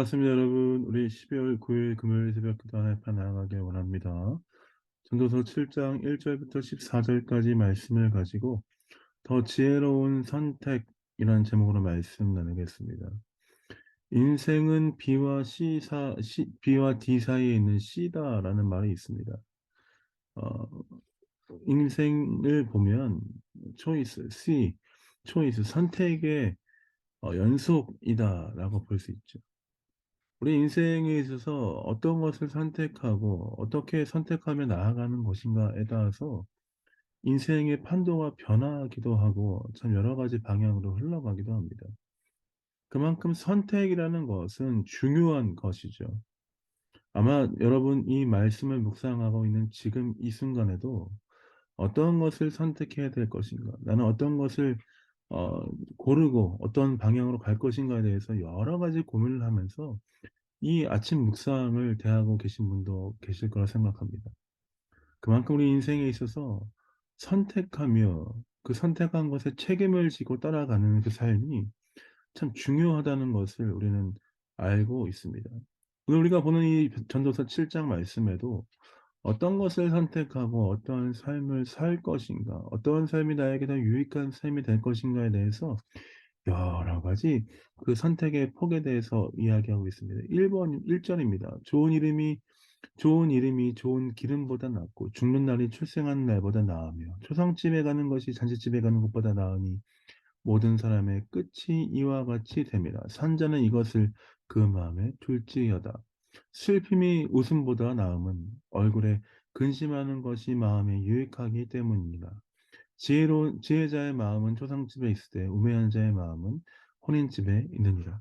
반갑습니다, 여러분. 우리 12월 9일 금요일 새벽 기도 하나에 나아가길 원합니다. 전도서 7장 1절부터 14절까지 말씀을 가지고 더 지혜로운 선택이라는 제목으로 말씀 나누겠습니다. 인생은 B와 C 사, C, B와 D 사이에 있는 C다라는 말이 있습니다. 어, 인생을 보면 초이스, C, 초이스, 선택의 어, 연속이다라고 볼 수 있죠. 우리 인생에 있어서 어떤 것을 선택하고 어떻게 선택하며 나아가는 것인가에 따라서 인생의 판도가 변하기도 하고 참 여러 가지 방향으로 흘러가기도 합니다. 그만큼 선택이라는 것은 중요한 것이죠. 아마 여러분 이 말씀을 묵상하고 있는 지금 이 순간에도 어떤 것을 선택해야 될 것인가, 나는 어떤 것을 어, 고르고 어떤 방향으로 갈 것인가에 대해서 여러 가지 고민을 하면서 이 아침 묵상을 대하고 계신 분도 계실 거라 생각합니다. 그만큼 우리 인생에 있어서 선택하며 그 선택한 것에 책임을 지고 따라가는 그 삶이 참 중요하다는 것을 우리는 알고 있습니다. 오늘 우리가 보는 이 전도서 7장 말씀에도 어떤 것을 선택하고 어떤 삶을 살 것인가, 어떤 삶이 나에게 더 유익한 삶이 될 것인가에 대해서 여러 가지 그 선택의 폭에 대해서 이야기하고 있습니다. 1번 1절입니다. 좋은 이름이 좋은 이름이 좋은 기름보다 낫고 죽는 날이 출생하는 날보다 나으며 초상집에 가는 것이 잔치집에 가는 것보다 나으니 모든 사람의 끝이 이와 같이 됩니다. 산자는 이것을 그 마음에 둘지어다. 슬픔이 웃음보다 나음은 얼굴에 근심하는 것이 마음에 유익하기 때문입니다. 지혜로 지혜자의 마음은 초상집에 있을 때 우매한 자의 마음은 혼인집에 있느니라.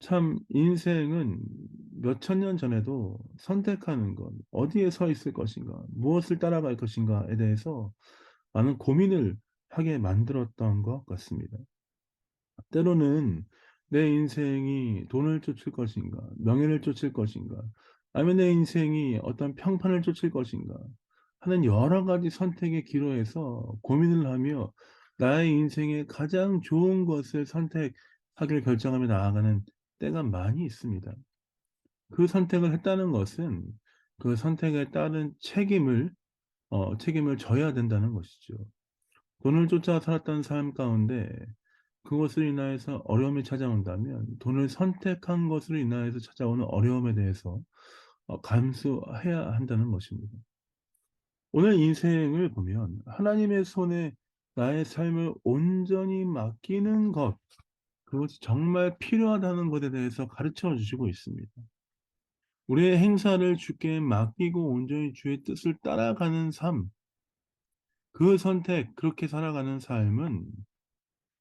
참 인생은 몇천 년 전에도 선택하는 것, 어디에 서 있을 것인가, 무엇을 따라갈 것인가에 대해서 많은 고민을 하게 만들었던 것 같습니다. 때로는 내 인생이 돈을 쫓을 것인가, 명예를 쫓을 것인가, 아니면 내 인생이 어떤 평판을 쫓을 것인가, 하는 여러 가지 선택의 기로에서 고민을 하며 나의 인생에 가장 좋은 것을 선택하기를 결정하며 나아가는 때가 많이 있습니다. 그 선택을 했다는 것은 그 선택에 따른 책임을 어, 책임을 져야 된다는 것이죠. 돈을 쫓아 살았던 삶 가운데 그것을 인하여서 어려움이 찾아온다면 돈을 선택한 것으로 인하여서 찾아오는 어려움에 대해서 어, 감수해야 한다는 것입니다. 오늘 인생을 보면 하나님의 손에 나의 삶을 온전히 맡기는 것, 그것이 정말 필요하다는 것에 대해서 가르쳐 주시고 있습니다. 우리의 행사를 주께 맡기고 온전히 주의 뜻을 따라가는 삶, 그 선택, 그렇게 살아가는 삶은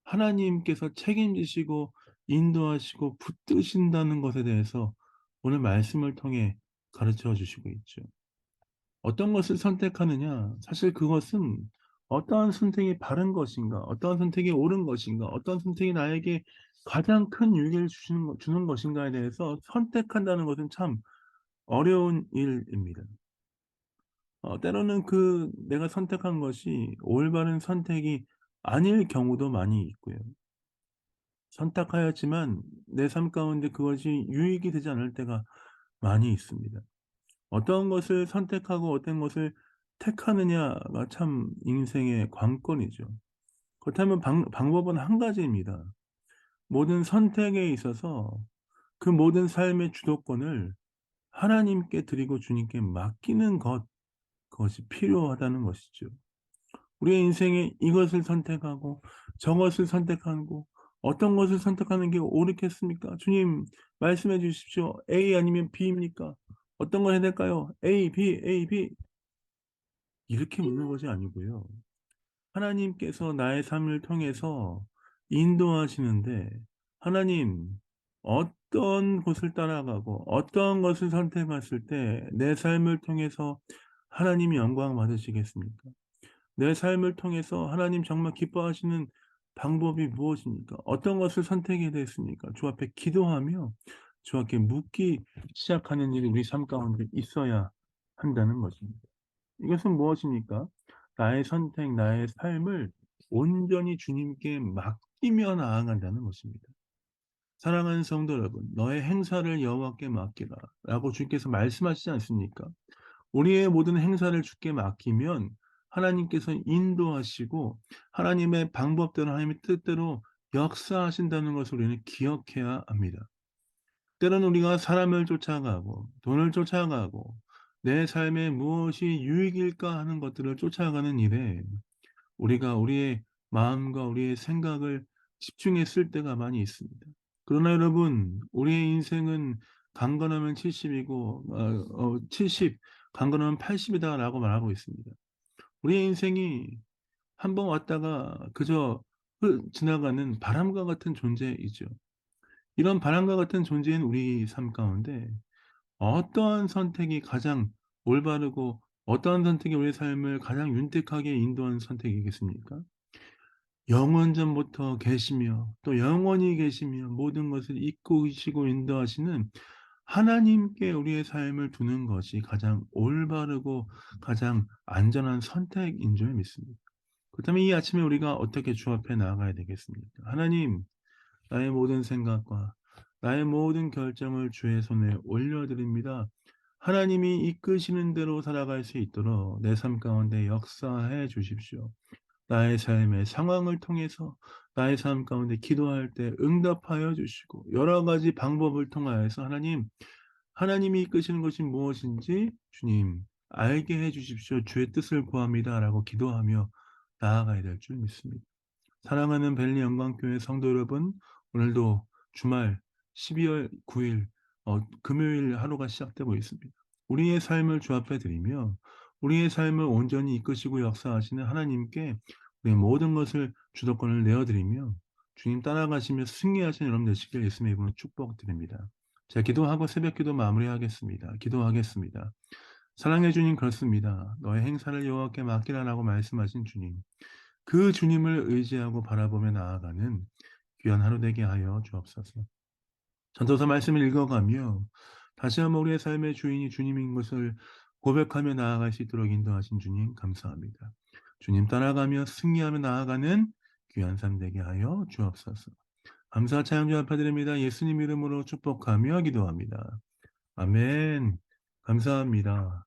하나님께서 책임지시고 인도하시고 붙드신다는 것에 대해서 오늘 말씀을 통해 가르쳐 주시고 있죠. 어떤 것을 선택하느냐 사실 그것은 어떠한 선택이 바른 것인가 어떠한 선택이 옳은 것인가 어떤 선택이 나에게 가장 큰 유익을 주시는, 주는 것인가에 대해서 선택한다는 것은 참 어려운 일입니다. 어, 때로는 그 내가 선택한 것이 올바른 선택이 아닐 경우도 많이 있고요. 선택하였지만 내 삶 가운데 그것이 유익이 되지 않을 때가 많이 있습니다. 어떤 것을 선택하고 어떤 것을 택하느냐가 참 인생의 관건이죠. 그렇다면 방, 방법은 한 가지입니다. 모든 선택에 있어서 그 모든 삶의 주도권을 하나님께 드리고 주님께 맡기는 것, 그것이 필요하다는 것이죠. 우리의 인생에 이것을 선택하고 저것을 선택하고 어떤 것을 선택하는 게 옳겠습니까? 주님 말씀해 주십시오. A 아니면 B입니까? 어떤 걸 해야 될까요? A, B, A, B. 이렇게 묻는 것이 아니고요. 하나님께서 나의 삶을 통해서 인도하시는데 하나님 어떤 곳을 따라가고 어떤 것을 선택했을 때 내 삶을 통해서 하나님이 영광 받으시겠습니까? 내 삶을 통해서 하나님 정말 기뻐하시는 방법이 무엇입니까? 어떤 것을 선택해야 됐습니까? 주 앞에 기도하며 주 앞에 묻기 시작하는 일이 우리 삶 가운데 있어야 한다는 것입니다. 이것은 무엇입니까? 나의 선택, 나의 삶을 온전히 주님께 맡기며 나아간다는 것입니다. 사랑하는 성도 여러분, 너의 행사를 여호와께 맡기라. 라고 주께서 말씀하시지 않습니까? 우리의 모든 행사를 주께 맡기면 하나님께서 인도하시고 하나님의 방법대로 하나님의 뜻대로 역사하신다는 것을 우리는 기억해야 합니다. 때로는 우리가 사람을 쫓아가고 돈을 쫓아가고 내 삶에 무엇이 유익일까 하는 것들을 쫓아가는 일에 우리가 우리의 마음과 우리의 생각을 집중했을 때가 많이 있습니다. 그러나 여러분, 우리의 인생은 강건하면 70이고 어, 어, 70, 강건하면 80이다 라고 말하고 있습니다. 우리의 인생이 한 번 왔다가 그저 지나가는 바람과 같은 존재이죠. 이런 바람과 같은 존재인 우리 삶 가운데 어떠한 선택이 가장 올바르고 어떠한 선택이 우리 삶을 가장 윤택하게 인도하는 선택이겠습니까? 영원 전부터 계시며 또 영원히 계시며 모든 것을 이끄시고 인도하시는 하나님께 우리의 삶을 두는 것이 가장 올바르고 가장 안전한 선택인 줄 믿습니다. 그렇다면 이 아침에 우리가 어떻게 주 앞에 나아가야 되겠습니까? 하나님, 나의 모든 생각과 나의 모든 결정을 주의 손에 올려드립니다. 하나님이 이끄시는 대로 살아갈 수 있도록 내 삶 가운데 역사해 주십시오. 나의 삶의 상황을 통해서 나의 삶 가운데 기도할 때 응답하여 주시고 여러 가지 방법을 통하여서 하나님 하나님이 이끄시는 것이 무엇인지 주님 알게 해 주십시오. 주의 뜻을 구합니다 라고 기도하며 나아가야 될 줄 믿습니다. 사랑하는 벨리 영광교회 성도 여러분, 오늘도 주말 12월 9일 어, 금요일 하루가 시작되고 있습니다. 우리의 삶을 주 앞에 드리며 우리의 삶을 온전히 이끄시고 역사하시는 하나님께 우리의 모든 것을 주도권을 내어드리며 주님 따라가시며 승리하시는 여러분 되시길 예수님의 이름으로 축복드립니다. 자, 기도하고 새벽 기도 마무리하겠습니다. 기도하겠습니다. 사랑해 주님 그렇습니다. 너의 행사를 여호와께 맡기라라고 말씀하신 주님. 그 주님을 의지하고 바라보며 나아가는 귀한 하루 되게 하여 주옵소서. 전도서 말씀을 읽어가며 다시 한번 우리의 삶의 주인이 주님인 것을 고백하며 나아갈 수 있도록 인도하신 주님 감사합니다. 주님 따라가며 승리하며 나아가는 귀한 삶 되게 하여 주옵소서. 감사 찬양 주합드립니다 예수님 이름으로 축복하며 기도합니다. 아멘. 감사합니다.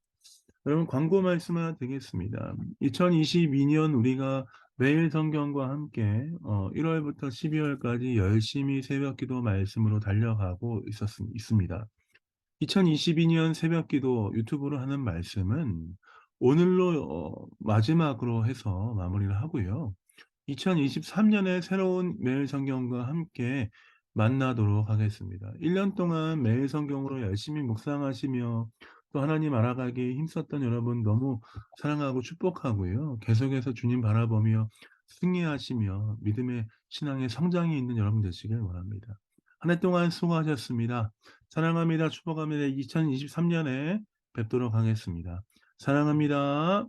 여러분 광고 말씀 하나 드리겠습니다. 2022년 우리가 매일 성경과 함께 어 1월부터 12월까지 열심히 새벽기도 말씀으로 달려가고 있었 있습니다. 2022년 새벽 기도 유튜브로 하는 말씀은 오늘로 어 마지막으로 해서 마무리를 하고요. 2023년에 새로운 매일 성경과 함께 만나도록 하겠습니다. 1년 동안 매일 성경으로 열심히 묵상하시며 또 하나님 알아가기에 힘썼던 여러분 너무 사랑하고 축복하고요. 계속해서 주님 바라보며 승리하시며 믿음의 신앙의 성장이 있는 여러분 되시길 원합니다. 한 해 동안 수고하셨습니다. 사랑합니다. 축복합니다. 2023년에 뵙도록 하겠습니다. 사랑합니다.